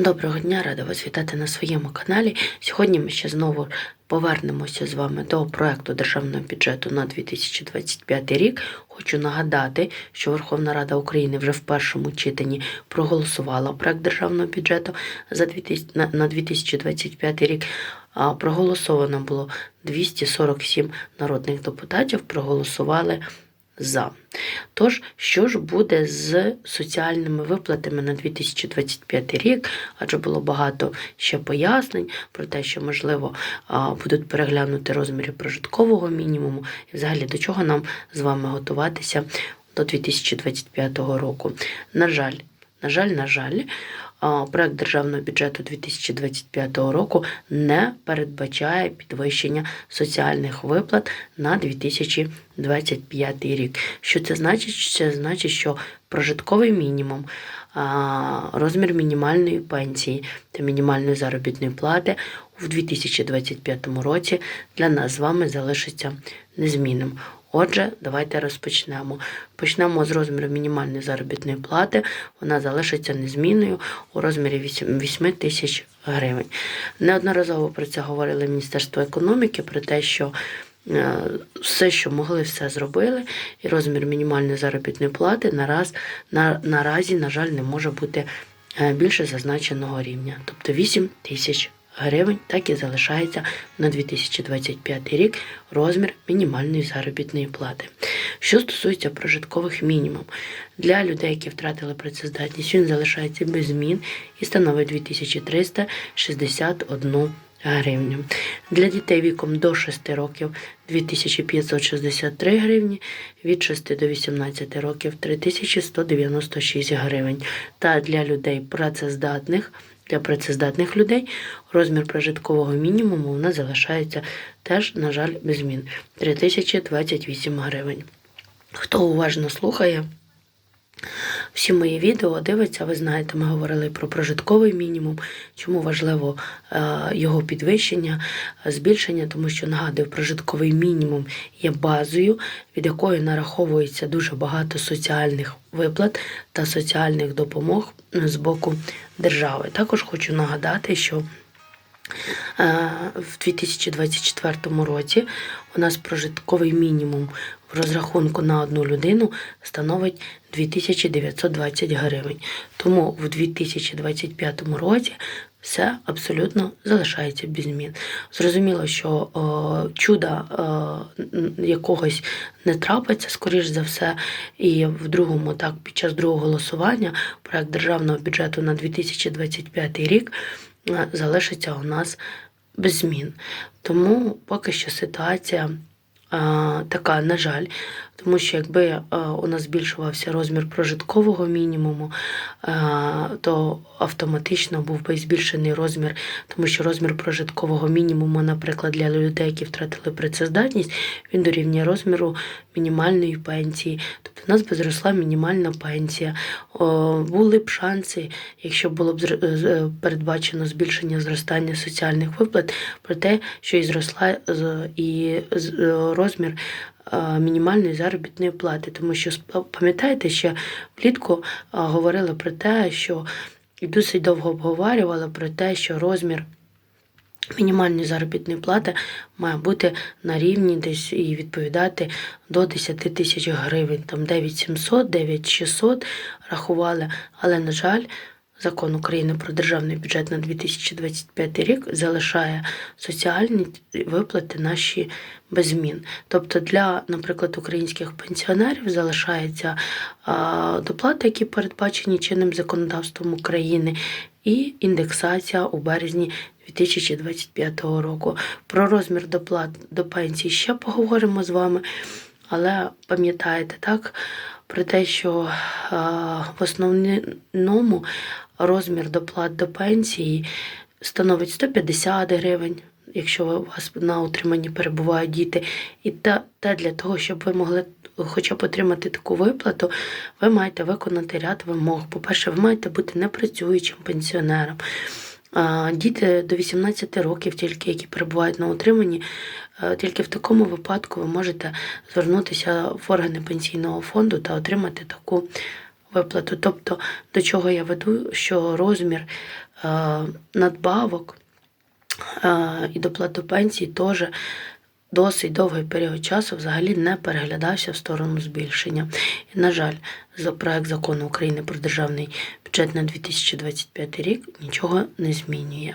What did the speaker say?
Доброго дня, рада вас вітати на своєму каналі. Сьогодні ми ще знову повернемося з вами до проекту державного бюджету на 2025 рік. Хочу нагадати, що Верховна Рада України вже в першому читанні проголосувала проект державного бюджету за 2000 на- на 2025 рік. Проголосовано було 247 народних депутатів, проголосували за. Тож, що ж буде з соціальними виплатами на 2025 рік? Адже було багато ще пояснень про те, що можливо будуть переглянути розміри прожиткового мінімуму, і взагалі до чого нам з вами готуватися до 2025 року. На жаль, на жаль, на жаль, проект державного бюджету 2025 року не передбачає підвищення соціальних виплат на 2025 рік. Що це значить? Це значить, що прожитковий мінімум, розмір мінімальної пенсії та мінімальної заробітної плати у 2025 році для нас з вами залишиться незмінним. Отже, давайте розпочнемо. Почнемо з розміру мінімальної заробітної плати. Вона залишиться незмінною у розмірі 8 8 тисяч гривень. Неодноразово про це говорили Міністерство економіки, про те, що е, все, що могли, все зробили, і розмір мінімальної заробітної плати нараз, на, наразі, на жаль, не може бути е, більше зазначеного рівня, тобто 8 тисяч гривень, так і залишається на 2025 рік розмір мінімальної заробітної плати. Що стосується прожиткових мінімум, для людей, які втратили працездатність, він залишається без змін і становить 2361 гривню. Для дітей віком до 6 років 2563 гривні, від 6 до 18 років 3196 гривень. Та для людей працездатних для працездатних людей розмір прожиткового мінімуму у нас залишається теж, на жаль, без змін 3028 гривень. Хто уважно слухає, всі мої відео дивиться, ви знаєте, ми говорили про прожитковий мінімум, чому важливо е, його підвищення, збільшення, тому що нагадую, прожитковий мінімум є базою, від якої нараховується дуже багато соціальних виплат та соціальних допомог з боку держави. Також хочу нагадати, що в 2024 році у нас прожитковий мінімум в розрахунку на одну людину становить 2920 гривень. Тому в 2025 році все абсолютно залишається без змін. Зрозуміло, що о, чуда н- якогось не трапиться, скоріш за все, і в другому, так, під час другого голосування проект державного бюджету на 2025 рік залишиться у нас без змін. Тому поки що ситуація така, на жаль, тому що якби а, у нас збільшувався розмір прожиткового мінімуму, а, то автоматично був би збільшений розмір, тому що розмір прожиткового мінімуму, наприклад, для людей, які втратили працездатність, він дорівнює розміру мінімальної пенсії. Тобто у нас би зросла мінімальна пенсія. Були б шанси, якщо було б зр- передбачено збільшення зростання соціальних виплат, про те, що і зросла і е, розмір е, мінімальної заробітної плати. Тому що пам'ятаєте, ще влітку е, говорили про те, що і досить довго обговорювали про те, що розмір. Мінімальної заробітної плати має бути на рівні десь і відповідати до 10 тисяч гривень. Там 9700, 9600 рахували. Але, на жаль, закон України про державний бюджет на 2025 рік залишає соціальні виплати наші без змін. Тобто для, наприклад, українських пенсіонерів залишається доплати, які передбачені чинним законодавством України, і індексація у березні 2025 року. Про розмір доплат до пенсії ще поговоримо з вами. Але пам'ятаєте так про те, що е, в основному розмір доплат до пенсії становить 150 гривень, якщо у вас на утриманні перебувають діти. І та для того, щоб ви могли хоча б отримати таку виплату, ви маєте виконати ряд вимог. По-перше, ви маєте бути непрацюючим пенсіонером. Діти до 18 років, тільки які перебувають на утриманні, е, тільки в такому випадку ви можете звернутися в органи пенсійного фонду та отримати таку виплату. Тобто, до чого я веду, що розмір е, надбавок е, і доплату пенсії теж досить довгий період часу взагалі не переглядався в сторону збільшення. І, на жаль, за проект закону України про державний бюджет на 2025 рік нічого не змінює.